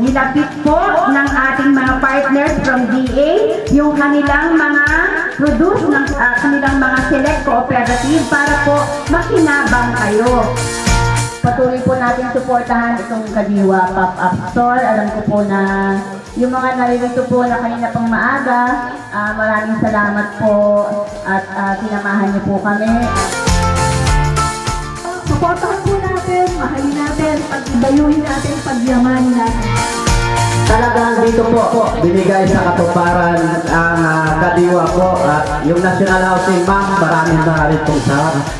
nilapit po ng ating mga partners from DA yung kanilang mga produce ng ah, kanilang mga select cooperative para po makinabang kayo. Patuloy po natin suportahan itong Kadiwa Pop-Up Store. Alam ko po na yung mga naririto po na kanina pang maaga, ah, maraming salamat po at ah, sinamahan niyo po kami. Suportahan po natin, mahalin natin, pagbayuhin natin, pagyamanin natin. Talagang dito po, binigay sa katuparan ang ah, kadiwa po at yung National Housing Ma'am, maraming maraming pong salamat.